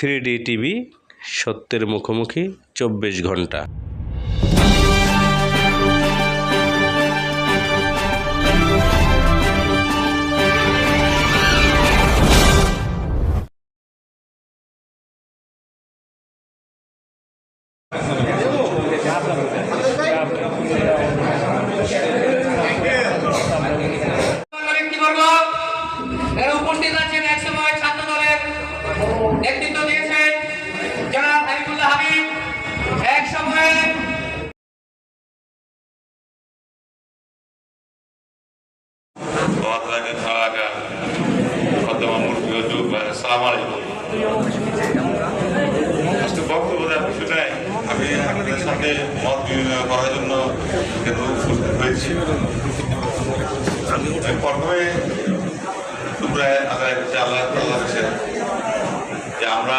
Three TV সত্যের মুখোমুখি চব্বিশ ঘণ্টা। Muhammad Talaga Khatama Murti Wajub Assalamu alaikum আজকে বক্তব্য দেওয়ার কিছু নাই আমি আপনাদের সাথে মত বিনিময় করার জন্য উপস্থিত হয়েছি প্রথমে তোমরা আদায় করছি আল্লাহ যে আমরা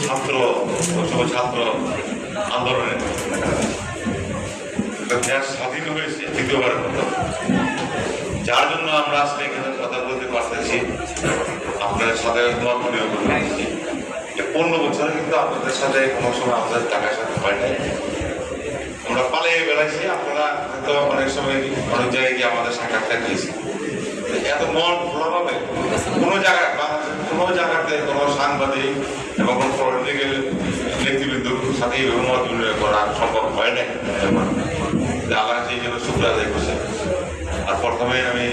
ছাত্র ছাত্র আন্দোলনে দেশ স্বাধীন হয়েছে দ্বিতীয়বারের যার জন্য আমরা আজকে এখানে কথা বলতে পারতেছি, আপনাদের সাথে মত বিনিময় করতে পনেরো বছরে কিন্তু আপনাদের সাথে কোনো সময় আমাদের টাকার সাথে হয় নাই। আমরা পালিয়ে বেড়াইছি, আপনারা হয়তো অনেক সময় অনেক জায়গায় গিয়ে আমাদের সাক্ষাৎকার দিয়েছি এত মন খোলাভাবে কোনো জায়গায় কোনো জায়গাতে কোনো সাংবাদিক এবং কোনো পলিটিক্যাল নেতৃবৃন্দর সাথে এইভাবে মত বিনিময় করা সম্ভব হয় নাই। যে আল্লাহ সেই জন্য শুক্র আদায় করছে। আর প্রথমে আমি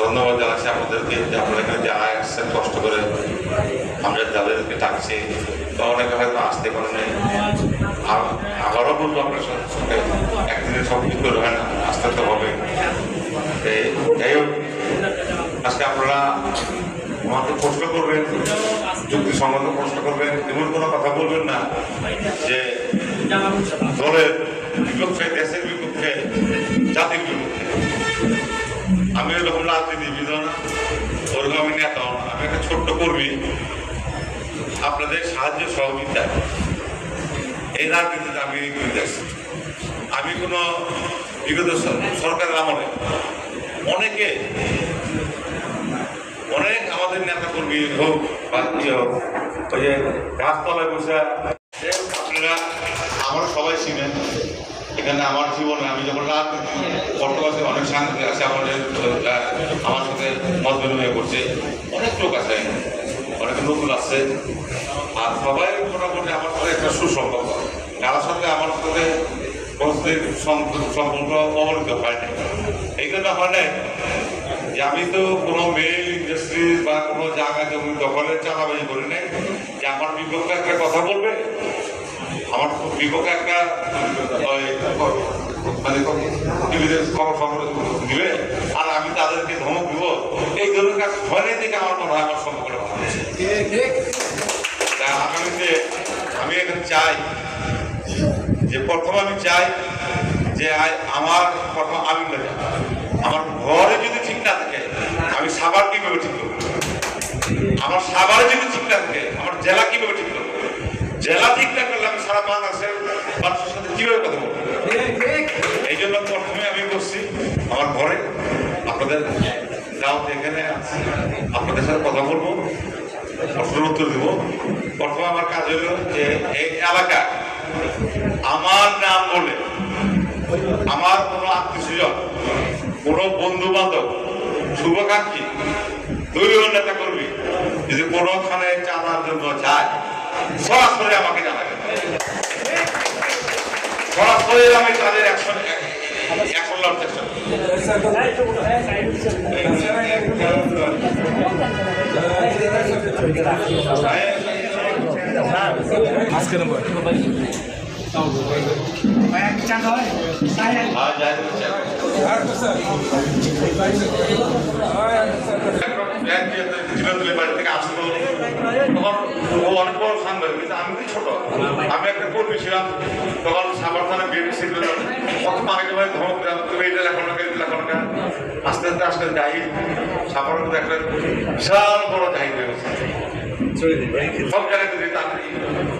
ধন্যবাদ জানাচ্ছি আপনাদেরকে যে আপনারা এখানে যারা আসছেন, কষ্ট করে আমরা যাদেরকে ডাকছি তো অনেকে হয়তো আসতে পারে নাই। আবারও বলব আপনার সাথে একদিনে সব কিছু হয় না, আসতে তো হবে। যাই হোক, আজকে আপনারা আমাকে প্রশ্ন করবেন যুক্তিসঙ্গত প্রশ্ন করবেন, এমন কোনো কথা বলবেন না যে দলের বিপক্ষে, দেশের বিপক্ষে, জাতির বিপক্ষে। আমি ওরকম রাজনীতিবিদ না ওরকম আমি নেতা আমি একটা ছোট্ট কর্মী। আপনাদের সাহায্য সহযোগিতা। এই রাজনীতিতে আমি করে আমি কোনো বিগত সরকারের আমলে অনেকে, অনেক আমাদের নেতা কর্মী হোক বা কি হোক, ওই যে গাছতলায় বসে আপনারা আমরা সবাই চিনেন এখানে আমার জীবনে আমি যখন রাজনীতি বর্তমানে অনেক সাংবাদিক আছে আমাদের আমার সাথে মত বিনিময় করছে, অনেক লোক আছে অনেক নতুন আছে আর সবাই মোটামুটি আমার সাথে একটা সুসম্পর্ক। কারোর সাথে আমার সাথে সম- সম্পর্ক অবনীত হয় না এই জন্য হয় যে আমি তো কোনো মেল ইন্ডাস্ট্রি বা কোনো জায়গা জমি দখলের চাঁদাবাজি করি নাই, যে আমার বিপক্ষে একটা কথা বলবে আমার বিপক্ষে একটা মানে দিবে, আর আমি তাদেরকে ধমক দিব। এই ধরনের কাজ হয় থেকে আমার মনে হয় আমার সম্পর্কে আগামীতে আমি এখানে চাই যে প্রথম আমি চাই যে আমার প্রথম আমি। আমার ঘরে যদি ঠিক না থাকে, আমি সাবার কীভাবে ঠিক করব? আমার সাভারে যদি ঠিক না থাকে, আমার জেলা কীভাবে ঠিক করব? জেলা ঠিক আমি সারা বাংলাদেশের মানুষের সাথে কীভাবে কথা বলব? এই জন্য প্রথমে আমি বসছি আমার ঘরে আপনাদের দাওয়াত এখানে আপনাদের সাথে কথা বলব, প্রশ্নের উত্তর দেব। প্রথমে আমার কাজ হলো যে এই এলাকা আমার নাম বলে আমার কোনো আত্মীয় স্বজন কোনো বন্ধু বান্ধব শুভাকাঙ্ক্ষী, দলীয় নেতা কর্মী যদি কোনোখানে জানার জন্য যায়, সরাসরি আমাকে জানাবেন সরাসরি আমি তাদের অ্যাকশন লড়তে হ্যাঁ যাই অনেক বড় সাংবাদিক কিন্তু আমি তো আমি একটা কর্মী ছিলাম তখন সাবার থানা বিএনপি মাকে ভাই ধমক দিলাম তুমি এটা লেখো আস্তে আস্তে আস্তে যাই সাবার একটা বিশাল বড় জাহিদ হয়ে গেছে সব জায়গায় তাড়াতাড়ি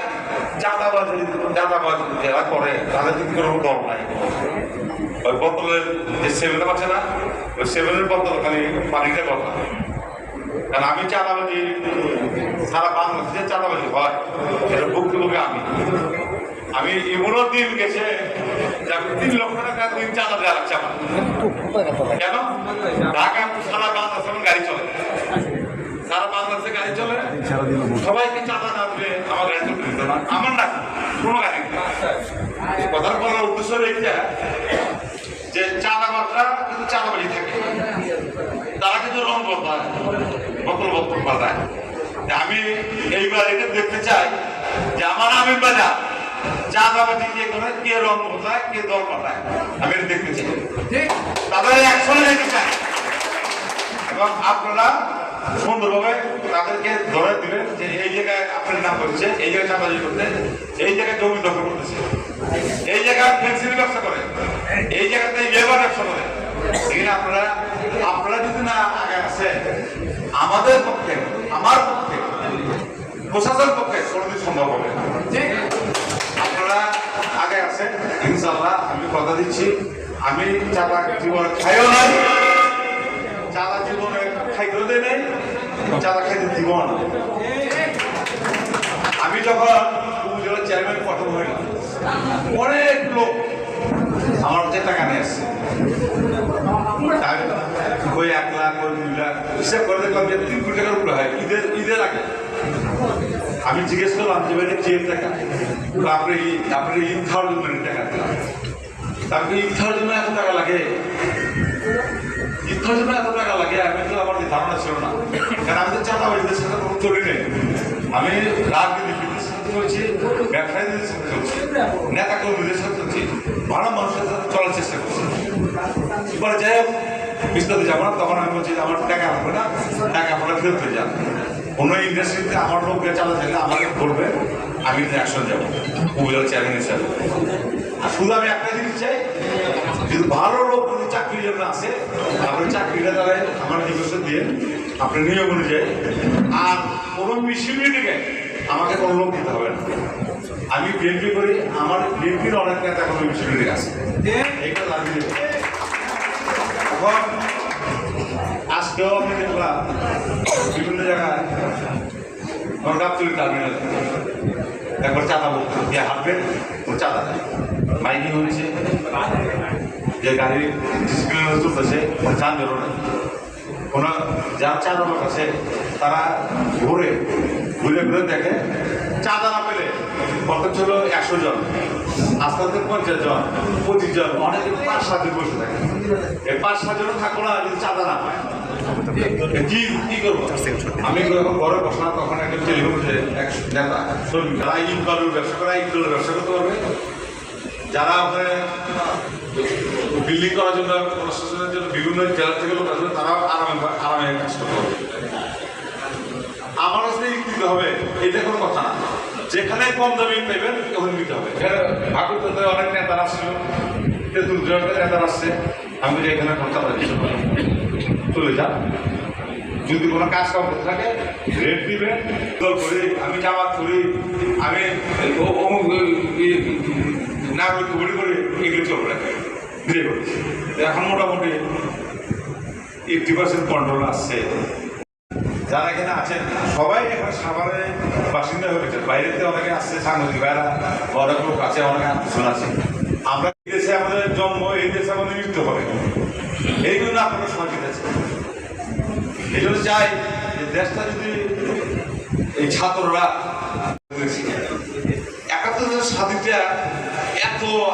চাঁদাবাজি আমি চাঁদাবাজি, সারা বাংলাদেশে চাঁদাবাজি হয়, এটা ভুক্তভোগী আমি। আমি এমনও দিন গেছে তিন লক্ষ টাকা দিন চাঁদা দেওয়া লাগছে আমার। কেন? ঢাকা সারা বাংলাদেশে গাড়ি চলে। সারা বাংলাদেশে গাড়ি চলে, সবাইকে চাঁদা না দিলে আমার গাড়ি না আমার না কোনো গাড়ি এই কথার বলার উদ্দেশ্য এইটা যে কিন্তু চাঁদাবাজি থাকে। তারা কিন্তু রং বদলায় আমি এইবার এটা দেখতে চাই যে আমার আমির বাজার চাঁদাবাজি কে করে কে রং বদলায় কে দল পাল্টায় আমি এটা দেখতে চাই। তাদের অ্যাকশনে যেতে চাই। এবং আপনারা সুন্দরভাবে তাদেরকে ধরে দিবেন যে এই জায়গায় আপনার নাম করছে, এই জায়গায় চাঁদাবাজি করতে এই জায়গায় জমি দখল করতেছে, এই জায়গায় ফেন্সির ব্যবসা করে, এই জায়গাতে লেবার ব্যবসা করে। এখানে আপনারা আপনারা যদি না আগে আসেন, আমাদের পক্ষে, আমার পক্ষে প্রশাসনের পক্ষে কোনোদিন সম্ভব হবে না। আপনারা আগে আসেন ইনশাল্লাহ আমি কথা দিচ্ছি। আমি চাপা জীবন খাইও নাই চাঁদা জীবনে খাইতেও দেয় নেই চাঁদা খাইতে দিব না। আমি যখন উপজেলার চেয়ারম্যান প্রথম হইলাম অনেক লোক আমার কাছে টাকা নিয়ে আসছে। ওই এক লাখ ওই দুই লাখ, হিসাব করে দেখলাম যে তিন কোটি টাকার উপরে হয়। ঈদের ঈদের আগে। আমি জিজ্ঞেস করলাম যে ভাই চেয়ে টাকা? আপনি আপনি ঈদ খাওয়ার জন্য টাকা দিলাম। তারপরে ঈদ খাওয়ার জন্য এত টাকা লাগে? বিস্তারিত যাব না, তখন আমি বলছি, আমার টাকা হবে না, টাকা আপনারা ফেরত হয়ে যান। কোনো ইন্ডাস্ট্রিতে আমার লোক চালা থাকলে আমাকে বলবে, আমি অ্যাকশন যাব। উপজেলা চেয়ারম্যান হিসাবে। আর শুধু আমি একটা জিনিস চাই, যদি ভালো লোক চাকরিটা আমার নিজস্ব দিয়ে আপনি নিয়ম অনুযায়ী। আর কোনো মিশিয়ে আমাকে কোনো লোক দিতে হবে না। আমি বিএনপি করি, আমার বিএনপির অনেক নেতা কোনো মিশিয়ে আছে। এইটা দেবো। এখন আজকেও আমি দেখলাম, বিভিন্ন জায়গায় গাবতলি টার্মিনাল একবার চাঁদা বলতে দিয়ে হাঁটবে ও চাঁদা মাইকিং হয়েছে। যে গাড়ি ডিসপ্লিন চলতেছে যান বেরোনে কোনো যার চাঁদা লোক আছে তারা ঘুরে ঘুরে ঘুরে দেখে চাঁদা না পেলে কত ছিল একশো জন আস্তে আস্তে পঞ্চাশ জন পঁচিশ জন অনেকে পাঁচ সাত জন বসে থাকে এই পাঁচ সাত জন থাকব না যদি চাঁদা না পায় কি করব আমি যখন ঘরে বসলাম তখন একটা টেলিফোন এক নেতা যারা বালুর ব্যবসা করে ইট ব্যবসা করতে পারবে যারা ওখানে বিল্ডিং করার জন্য প্রশাসনের জন্য বিভিন্ন জেলা থেকে লোক আসবে তারা আরামে আরামে কাজ করতে পারবে আমার কাছে দিতে হবে এটা কোনো কথা না যেখানে কম দামে পাইবেন ওখানে নিতে হবে ভাগবত অনেক নেতারা আসছিল তেঁতুল নেতারা আসছে আমি বলি এখানে কথা বলি চলে যান যদি কোনো কাজ কাম করতে থাকে রেট দিবেন করি আমি জামাত করি আমি নাগরিক করি করি এগুলো চলবে না ধীরে করি। এখন মোটামুটি এইটটি পার্সেন্ট কন্ট্রোল আসছে যারা এখানে আছেন, সবাই এখন সাভারে বাসিন্দা হয়ে গেছে বাইরেতে অনেকে আসছে, সাংবাদিক ভাইরা অনেক লোক আছে, অনেক আত্মীয় আছে। আমরা এই দেশে আমাদের জন্ম, এই দেশে আমাদের মৃত্যু হবে। এই জন্য আপনারা সহযোগিতা আছে এই জন্য চাই যে দেশটা যদি এই ছাত্ররা একাত্তরের স্বাধীনতা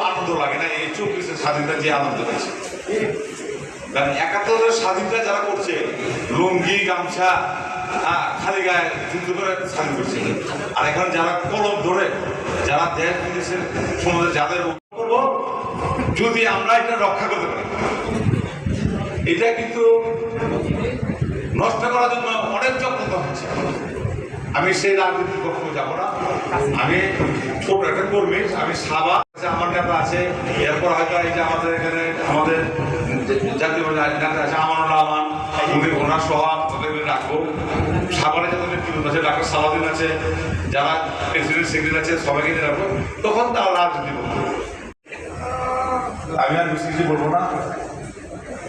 আনন্দ লাগে না এই চব্বিশের স্বাধীনতা যে আনন্দ হয়েছে কারণ একাত্তরের স্বাধীনতা যারা করছে লুঙ্গি গামছা হ্যাঁ, খালি গায়ে যুদ্ধ করে স্বাধীন করছে। আর এখন যারা কলম ধরে যারা দেশ বিদেশের সমাজে যাদের করব যদি আমরা এটা রক্ষা করতে পারি এটা কিন্তু নষ্ট করার জন্য অনেক যত্ন হচ্ছে। আমি সেই রাজনীতির পক্ষে যাব না। আমি ছোট একটা কর্মী, আমি সাবা আমার নেতা আছে। এরপর হয়তো এই যে আমাদের এখানে আমাদের জাতীয় নেতা আছে, আমানুল রহমান উনি ওনার সহ তাদেরকে রাখব সাভারে যাদের নেতৃত্ব আছে, ডাক্তার সালাদিন আছে, যারা প্রেসিডেন্ট সেক্রেটারি আছে, সবাইকে নিয়ে রাখব তখন তারা রাজনীতি করব। আমি আর বেশি কিছু বলব না।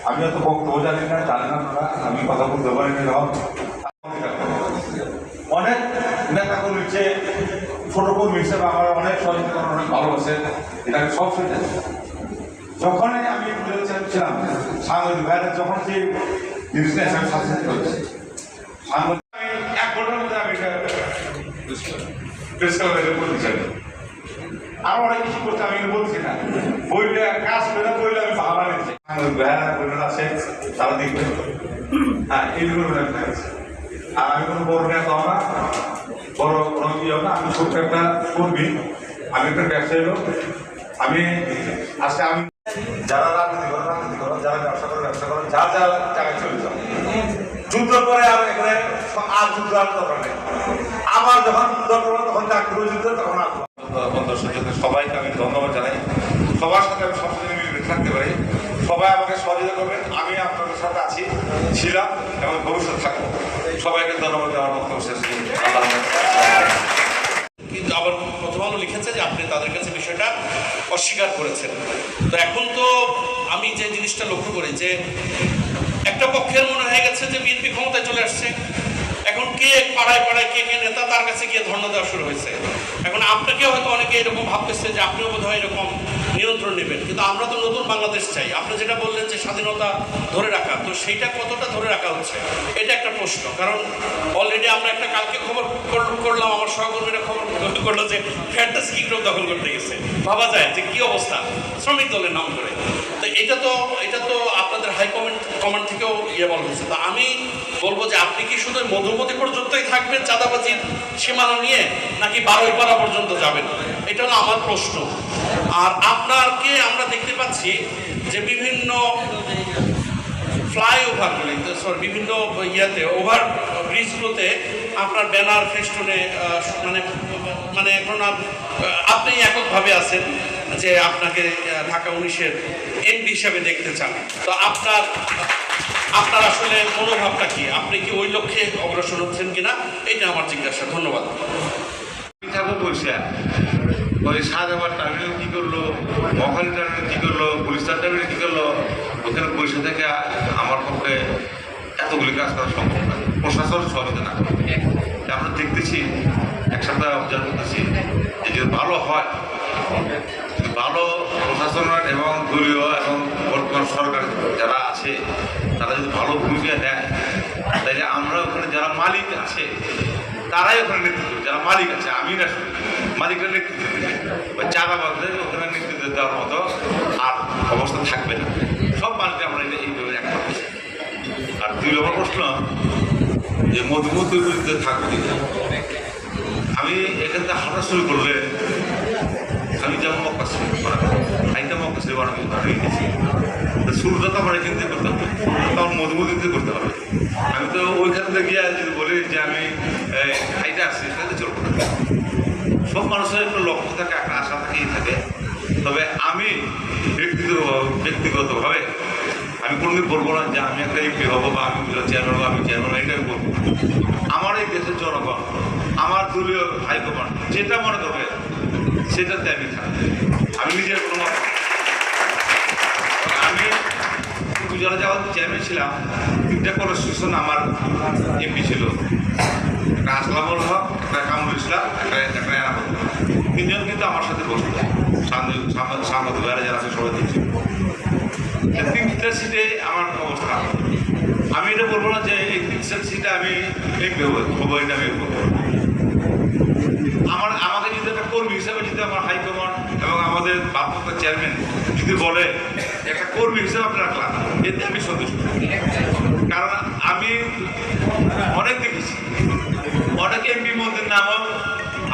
আমি অত বক্তব্য জানি না জানি না আমি কথা বলতে পারি না যখন অনেক ছোট কর্মী হিসেবে আমার অনেক করেন, অনেক ভালোবাসে এটাকে সব শুনে যখনই আমি ছিলাম সাংবাদিক ভাইরা যখন যে জিনিসটা আমি করেছি। সাংবাদিক আমি এক ঘণ্টার মধ্যে আমি এটা প্রেস বলতে চাই আরও অনেক কিছু করতে আমি বলছি না। বইটা কাজ করে বইলে আমি ভাবা নিচ্ছি বেহারা বইটা আছে তারা দেখবে। হ্যাঁ এইগুলো আর আমি কোনো বড় নেতা না। বড় কোনো হব না আমি ছোট্ট একটা কর্মী, আমি একটা ব্যবসায়ী লোক। আমি আজকে আমি যারা রাজনীতি করে রাজনীতি করো যারা ব্যবসা করে ব্যবসা করো যা যা জায়গায় চলে যাও। যুদ্ধ করে আর এখানে আর যুদ্ধ আর দরকার নেই। আমার যখন দরকার হবে তখন চাকরি করে যুদ্ধ, তখন আর দর্শক সবাইকে আমি ধন্যবাদ জানাই। সবার সাথে আমি সবসময় মিলে থাকতে পারি। সবাই আমাকে সহযোগিতা করবেন। আমি আপনাদের সাথে আছি, ছিলাম এবং ভবিষ্যৎ থাকব। সবাইকে ধন্যবাদ বক্তব্য শেষ। কিন্তু আবার প্রথম আলো লিখেছে যে আপনি তাদের কাছে বিষয়টা অস্বীকার করেছেন। তো এখন তো আমি যে জিনিসটা লক্ষ্য করি যে একটা পক্ষের মনে হয়ে গেছে যে বিএনপি ক্ষমতায় চলে আসছে। এখন কে পাড়ায় পাড়ায় কে কে নেতা তার কাছে গিয়ে ধর্ণা দেওয়া শুরু হয়েছে। এখন আপনাকে হয়তো অনেকে এরকম ভাবতেছে যে আপনিও বোধহয় এরকম নিয়ন্ত্রণ নেবেন। কিন্তু আমরা তো নতুন বাংলাদেশ চাই। আপনি যেটা বললেন যে স্বাধীনতা ধরে রাখা, তো সেইটা কতটা ধরে রাখা হচ্ছে? এটা একটা প্রশ্ন। কারণ অলরেডি আমরা একটা কালকে খবর কর- করলাম, আমার সহকর্মীরা খবর করল যে ফ্যান্টাসি কিংডম দখল করতে গেছে। ভাবা যায় যে কি অবস্থা? শ্রমিক দলের নাম করে। এটা তো এটা তো আপনাদের হাই কমেন্ট কমান্ড থেকেও ইয়ে বলা হয়েছে। তো আমি বলব যে আপনি কি শুধু মধুমতি পর্যন্তই থাকবেন চাঁদাবাজির সীমানা নিয়ে, নাকি বারোই পাড়া পর্যন্ত যাবেন? এটা হলো আমার প্রশ্ন। আর আপনাকে আমরা দেখতে পাচ্ছি যে বিভিন্ন ফ্লাইওভারগুলি সরি বিভিন্ন ইয়েতে ওভার ব্রিজগুলোতে আপনার ব্যানার ফেস্টুনে মানে মানে এখন আপনি এককভাবে আছেন। যে আপনাকে ঢাকা উনিশের এমপি হিসাবে দেখতে চান। তো আপনার আপনার আসলে মনোভাবটা কি? আপনি কি ওই লক্ষ্যে অগ্রসর হচ্ছেন কিনা? এইটা আমার জিজ্ঞাসা। ধন্যবাদ। থাকব বসে ওই সাদাবার টার্মিনাল কি করল মহাখালী টার্মিনাল কি করল, গুলিস্তান টার্মিনাল কি করল, ওখানে বসে থেকে আমার পক্ষে এতগুলি কাজ করা সম্ভব না। প্রশাসন সহযোগিতা না করে। তা আমরা দেখতেছি এক সপ্তাহ অবজার্ভ করতেছি যে যদি ভালো হয় যদি ভালো প্রশাসন এবং দলীয় এবং বর্তমান সরকার যারা আছে তারা যদি ভালো ভূমিকা নেয় তাহলে আমরা ওখানে যারা মালিক আছে, তারাই ওখানে নেতৃত্ব যারা মালিক আছে আমি না শুধু মালিকরা নেতৃত্ব দেবে ওই চাঁদাবাজদের ওখানে নেতৃত্ব দেওয়ার মতো আর অবস্থা থাকবে না। সব মালিকরা আমরা এই- এইভাবে এক আর দুই নম্বর প্রশ্ন, যে মধুমতির বিরুদ্ধে থাকবে আমি এখান থেকে হাঁটা শুরু করলে আমি যেমন মক্কা শুরু করা আইটা মক্কা শুরু বানিয়ে গেছি। শুরুটা তো আমার এখান থেকে করতে হবে তখন মধুমতিতে করতে হবে। আমি তো ওইখান থেকে গিয়ে যদি বলি যে আমি হাইটা আসছি সেটা চলবো না। সব মানুষের একটা লক্ষ্য থাকে, একটা আশা থাকেই থাকে। তবে আমি ব্যক্তিগত ব্যক্তিগতভাবে আমি কোনোদিন বলব না যে আমি একটা এমপি হব বা আমি চেয়ারম্যান হব, আমি চেয়ারম্যান এটাই বলব। আমার এই দেশের জনগণ, আমার দলীয় হাইকমান্ড যেটা মনে করবে, সেটাতে আমি থাকব। আমি নিজের কোনো গুজরাট যাওয়ার চেয়ারম্যান ছিলাম, তিনটা কনস্টিটিউশন আমার এমপি ছিল। একটা আসলামুল হক, একটা কামরুল ইসলাম, একটা একটা তিনজন কিন্তু আমার সাথে বসতো। সাংবাদিক যারা আছে, সবাই দিয়েছিল তিনটা সিটে আমার অবস্থা আমি এটা বলব না যে এই তিনটা সিটে আমি এমপি হব এটা আমি আমার, আমাকে যদি একটা কর্মী হিসাবে যদি আমার হাইকমান্ড এবং আমাদের বাপমাতা চেয়ারম্যান যদি বলে কর্মী হিসেবে আপনি রাখলাম এতে আমি সন্তুষ্ট। কারণ আমি অনেক দেখেছি। অনেক এমপি মন্ত্রীর নামও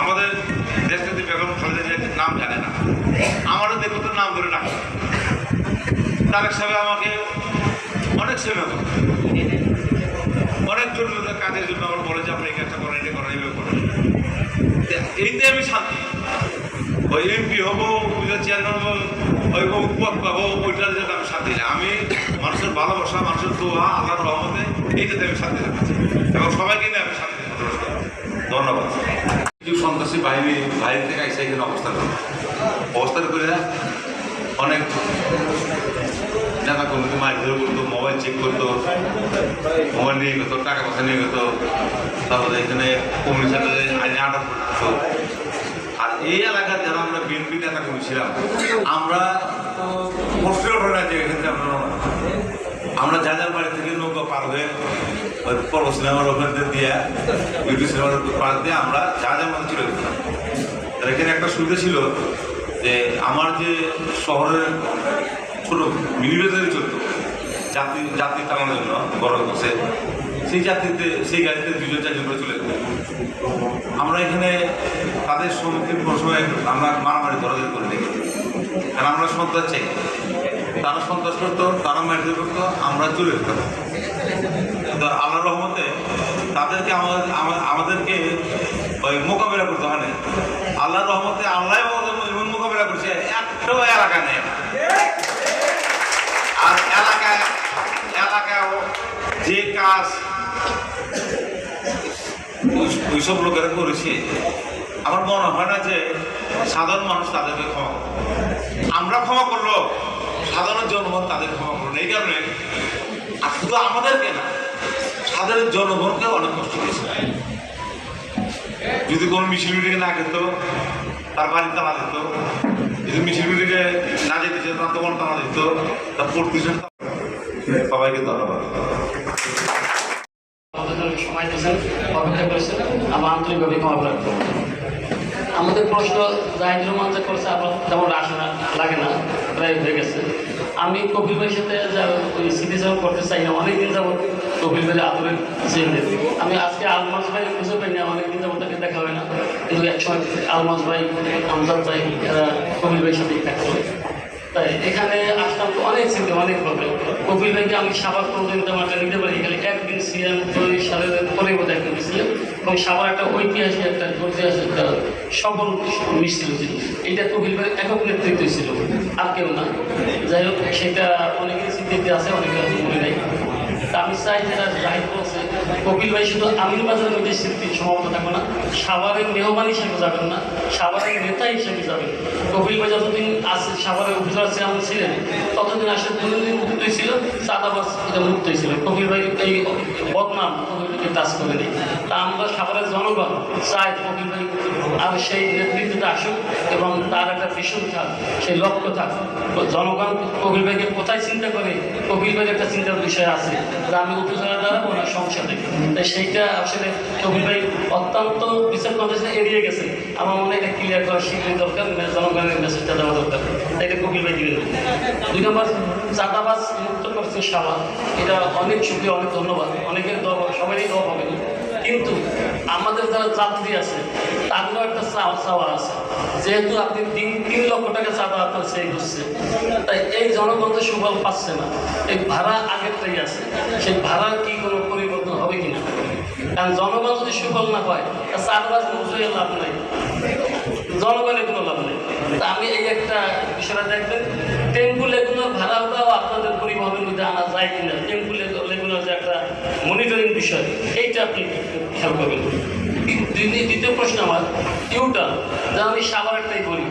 আমাদের দেশনেত্রী বেগম খালেদা জিয়ার নাম জানে না। আমারও দেখো তো নাম ধরে ডাকে। তারেক সাহেব আমাকে অনেক সেবা অনেক জরুরি কাজের জন্য আমার বলে যে, আপনি এই কাজটা করেন, এটা করেন, এইভাবে করেন। এইতে আমি শান্তি। ওই এমপি হব চেয়ারম্যান হব ওই পদ পাবো ওইটার জন্য আমি শান্তি না আমি মানুষের ভালোবাসা মানুষের দোয়া আল্লাহর রহমতে এইটাতে আমি শান্তি রাখছি এবং সবাইকে নিয়ে আমি শান্তি ধন্যবাদ। সন্ত্রাসী বাহিনী বাইরে থেকে এসে এখানে অবস্থান করে। অবস্থান করে অনেক নেতা কর্মীকে ধরে করতো মোবাইল চেক করতো মোবাইল নিয়ে গেতো টাকা পয়সা নিয়ে গেতো। তারপরে এখানে কমিউনিটি আইনে আটক করতো আর এই এলাকার বিএনপি নেতা কর্মী ছিলাম। আমরা প্রশ্ন ওঠে যে এখান থেকে আমরা আমরা যা যার বাড়ি থেকে নৌকা পার হয়ে ওই পর্ব সিনেমার ওখান দিয়ে বিউটি সিনেমার পার দিয়ে আমরা যা যা মধ্যে চলে আর এখানে একটা সুবিধা ছিল যে আমার যে শহরের ছোট, মিনি বাজারে চলতো যাত্রী যাত্রী টানানোর জন্য বড় বসে সেই যাত্রীতে, সেই গাড়িতে দুজন, চারজন করে চলে যেত আমরা এখানে তাদের সম্মুখীন কোনো সময় আমরা মারামারি, ধরাধরি করে দেখেছি কারণ আমরা সন্ত্রাস চাই। তারা সন্ত্রাস করতো, তারা মারধর করতো, আমরা চলে যেতাম। তো আল্লাহ রহমতে তাদেরকে আমাদের আমাদেরকে ওই মোকাবেলা করতে হয় না। আল্লাহর রহমতে আল্লাহ এমন মোকাবেলা করছে, একটাও এলাকা নেই। আর এলাকায় এলাকায় যে কাজ ওইসব লোকেরা করেছে। আমার মনে হয় না যে সাধারণ মানুষ তাদেরকে ক্ষমা আমরা ক্ষমা করল, সাধারণ জনগণ তাদের ক্ষমা করল এই কারণে আর শুধু আমাদেরকে না, সাধারণ জনগণকে অনেক কষ্ট দিয়েছে। যদি কোনো মিছিল মিটিংয়ে না খেত তার বাড়ি তালা দিত। যদি মিছিল মিটিংয়ে না যেতে চায়, তার দোকান তালা দিত, তার পড়তে সবাইকে ধন্যবাদ। জন্য অপেক্ষা করেছেন আমরা আন্তরিকভাবে ক্ষমা প্রার্থী আমাদের প্রশ্ন জাহিদুর রহমান যে করছে আমার তেমন আসে না, লাগে না, প্রায় হয়ে গেছে। আমি কপিল ভাইয়ের সাথে ওই স্মৃতিচারণ করতে চাই না, অনেকদিন যাবত কপিল ভাইয়ের আদরের চেয়ে আমি আজকে আলমাজ ভাই খুঁজে পাইনি অনেকদিন যাবত তাকে দেখা হয় না। কিন্তু একসময় আলমাজ ভাই, আমজাদ ভাই কপিল ভাইয়ের সাথেই থাকতো তাই এখানে তো অনেক অনেক কপিল ভাইকে আমি সাবার প্রতিযোগিতা মাঠে নিতে পারি। এখানে একদিন চল্লিশ সালের পরে বোধ একদিন মিছিলেন এবং সাবার একটা ঐতিহাসিক একটা ঐতিহাসিক একটা সফল মিছিল ছিল। এইটা কপিল ভাই একক নেতৃত্ব ছিল। আর কেউ না। যাই হোক, সেটা অনেকের স্মৃতিতে আছে, অনেকের মনে নাই। আমি চাই জাহিদ বলছে কপিল ভাই, শুধু আমির বাজারের মধ্যে স্মৃতি সমাপ্ত থাকবে না, সাভারের মেহমান হিসেবে যাবেন না, সাভারের নেতা হিসেবে যাবেন। কপিল ভাই যতদিন আছে, সাভারের উপজেলা চেয়ারম্যান ছিলেন, ততদিন আসলে দুদিন মুক্ত ছিল চাঁদাবাস এটা মুক্তই ছিল কপিল ভাই এই বদনাম কপিল ভাইকে টাচ করেনি আমরা সাভারের জনগণ চাই ভাই আর সেই নেতৃত্বটা আসুক এবং তার একটা ভীষণ থাক, সেই লক্ষ্য থাক। জনগণ কপিল ভাইকে কোথায় চিন্তা করে? কপিল ভাইয়ের একটা চিন্তার বিষয় আছে। আমি উপজেলা দাঁড়াবো না সংসদে তাই সেইটা আসলে কপিল ভাই অত্যন্ত বিচার কন্টেস্টে এড়িয়ে গেছে। আমার মনে হয় ক্লিয়ার করা শীঘ্রই দরকার মে- জনগণের মেসেজটা দেওয়া দরকার। এটা কপিল ভাই দিবেন। দুই নম্বর, চাঁদাবাজ মুক্ত করছে সাবা এটা অনেক সুখী অনেক ধন্যবাদ। অনেকের দর সবারই দর হবে। কিন্তু আমাদের যারা যাত্রী আছে তাদেরও একটা চাওয়া আছে। যেহেতু আপনি তিন তিন লক্ষ টাকা চাঁদা আপনার সেই হচ্ছে। তাই এই জনগণ তো সুফল পাচ্ছে না। এই ভাড়া আগেরটাই আছে। সেই ভাড়া কি কোনো পরিবর্তন হবে কিনা? কারণ জনগণ যদি সুফল না পায়, তা চাঁদাবাজ মুক্ত লাভ নাই। জনগণের কোনো লাভ নেই। তা আমি এই একটা বিষয়টা দেখবেন, টেম্পু লেগুনার ভাড়াটাও আপনাদের পরিবহনের মধ্যে আনা যায় কিনা? টেম্পু লেগুনার যে একটা মনিটরিং বিষয়, এইটা আপনি খেয়াল করবেন। দ্বিতীয়- প্রশ্ন আমার ইউটার যা আমি সাবার একটাই বলি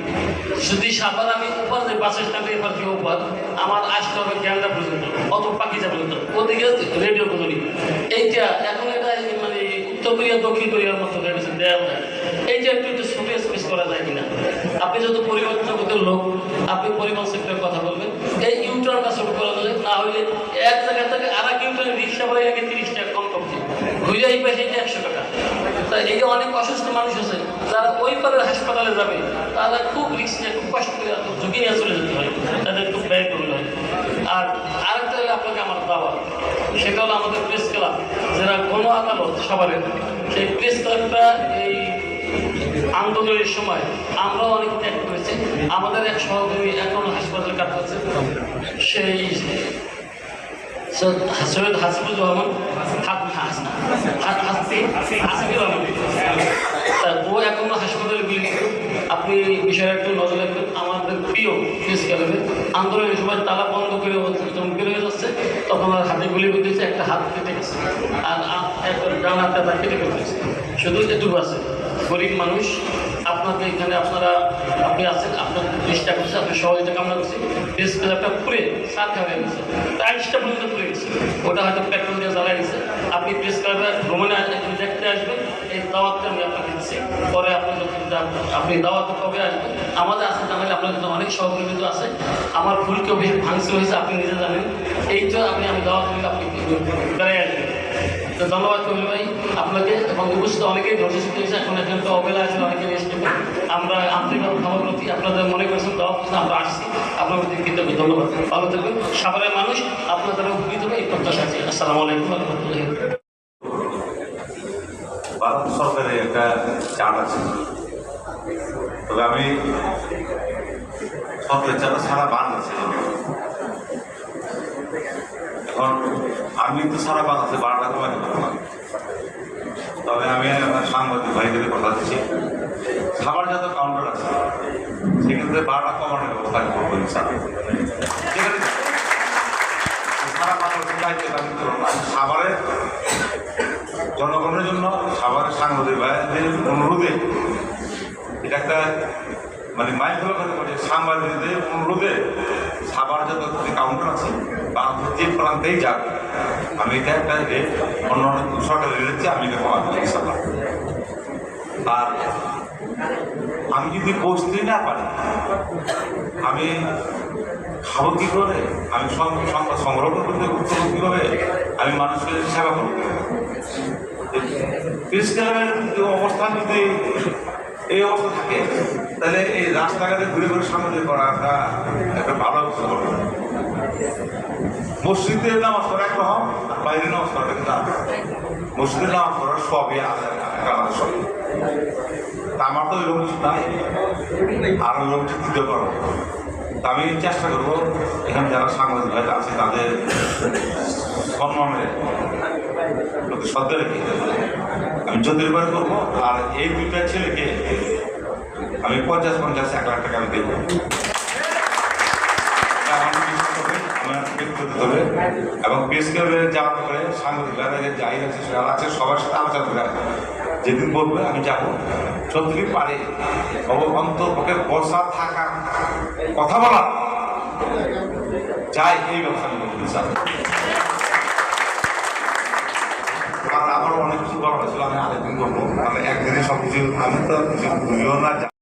যদি সাবার আমি উপর যে বাস স্ট্যান্ডে এবার কি উপর আমার আসতে হবে ক্যান্ডা পর্যন্ত, অত পাকিজা পর্যন্ত ওদিকে রেডিও কলোনি এইটা এখন এটা মানে উত্তর কোরিয়া, দক্ষিণ কোরিয়ার মতো হয়ে দেওয়া যায় এইটা একটু একটু স্পেস করা যায় কিনা? আপনি যত পরিবর্তন লোক, আপনি পরিবহন সেক্টরে কথা বলবেন। এই ইউটার্নটা শুরু করা যায় না হলে এক জায়গা থেকে আর এক ইউটার্ন রিক্সা ভাড়া আগে তিরিশ টাকা কম করছে ঘুরে এই পাশে এটা একশো টাকা। তা এই যে অনেক অসুস্থ মানুষ আছে, যারা ওই পারের হাসপাতালে যাবে, তারা খুব রিক্স নিয়ে, খুব কষ্ট করে ঝুঁকি নিয়ে চলে যেতে হয়। তাদের খুব ব্যয় করতে হয়। আর আরেকটা হলে আপনাকে আমার দাওয়া। সেটা হলো আমাদের প্রেস ক্লাব যারা গণ আদালত সবার সেই প্রেস ক্লাবটা এই আন্দোলনের সময় আমরাও অনেক আমাদের এক সহকর্মী এখন হাসপাতালে সেই সৈয়দ রহমান ও হাসপাতালে আপনি বিষয়টা একটু নজর রাখবেন। আমাদের প্রিয় ক্লাবে আন্দোলনের সময় তালা বন্ধ করে যখন বের হয়ে যাচ্ছে। তখন আর হাতে গুলি দিয়েছে, একটা হাত কেটে গেছে। আর একটা ডান তার কেটে ফেলেছে শুধু এটুকু আছে। গরিব মানুষ, আপনাকে এখানে আপনারা, আপনি আছেন, আপনার চেষ্টা করছে আপনি সহযোগিতা কামনা করছি। প্রেস ক্লাবটা পুরে সাত হয়ে গেছে। টাইলসটা পর্যন্ত পুড়ে গেছে। ওটা হয়তো পেট্রোল দিয়ে জ্বালা গেছে আপনি প্রেস ক্লাবে ভ্রমণে দেখতে আসবেন, এই দাওয়াতটা আমি আপনাকে দিচ্ছি। পরে আপনার আপনি দাওয়াত কবে আসবেন, আমাদের আছে জানালে আপনার কিন্তু অনেক সহকর্মী আছে। আমার ভুলকে অভিযোগ ভাঙছে হয়েছে, আপনি নিজে জানেন। এই তো আপনি আমি দাওয়াত আপনি বেড়াই আসবেন। তো ধন্যবাদ কবির ভাই আপনাকে এবং উপস্থিত অনেকেই শিখতে হয়েছে এখন এখন তো অবেলা আছে অনেকে রেস্ট আমরা আন্তরিকভাবে ক্ষমা প্রতি আপনাদের মনে করেছেন করছেন, আমরা আসছি। আপনার প্রতি কৃতজ্ঞ, ধন্যবাদ। ভালো থাকবেন সাভারের মানুষ আপনার দ্বারা উপকৃত হবে এই প্রত্যাশা আছে। আসসালামু আলাইকুম রহমতুল্লাহ ভারত সরকারের একটা চার্ট আছে। তবে আমি সরকারের চার্ট সারা বাংলাদেশে। এখন আমি তো সারা বাংলাদেশে বারোটা কমাতে তবে আমি সাংবাদিক ভাইদের কথা দিচ্ছি। খাবার যত কাউন্টার আছে। সেক্ষেত্রে বারোটা কমানোর ব্যবস্থা আমি করব ইনশাআল্লাহ। ঠিক আছে? সারা বাংলাদেশে দায়িত্ব করব খাবারের জনগণের জন্য খাবারের সাংবাদিক ভাইদের অনুরোধে এটা একটা মানে মাইক হলো সাংবাদিকদের অনুরোধে খাবার যত কাউন্টার আছে বা যে প্রান্তেই যাক। আমি এটা একটা রেট অন্য সরকারের রেট দিয়ে আমি এটা পাবো ইনশাল্লাহ আর আমি যদি বসতে না পারি, আমি খাব কী করে? আমি সংবাদ সংগ্রহ করতে করতে কীভাবে আমি মানুষকে সেবা করব। অবস্থান যদি এই অবস্থা থাকে। তাহলে এই রাস্তাঘাটে ঘুরে ঘুরে সামনে করাটা একটা ভালো অবস্থা মসজিদে নামাজ পড়া এক রকম আর বাইরে নামাজ পড়া কিন্তু আর মসজিদে নামাজ পড়া সবই আলাদা সব। আমার তো এরকম কিছু নাই। আর ওরকম কিছু দিতে আমি চেষ্টা করব, এখানে যারা সাংবাদিক আছে, তাদের সম্মানের রেখে আমি জ্যোতির্বার করব, আর এই দুইটা ছেলেকে আমি পঞ্চাশ পঞ্চাশ এক লাখ টাকা আমি দেবো। এবং প্রেস যাওয়ার পরে সাংবাদিক যাই আছে যারা আছে, সবার সাথে আলোচনা করে যেদিন বলবে আমি যাব। সত্যি পারে অন্তর্পক্ষে বসা থাকা কথা বলা। যাই, এই ব্যবস্থা আমি করতে আর আমার অনেক কিছু করার ছিল আমি আরেকদিন করব। মানে একদিনে সব কিছু আমি তো কিছু বুঝিও না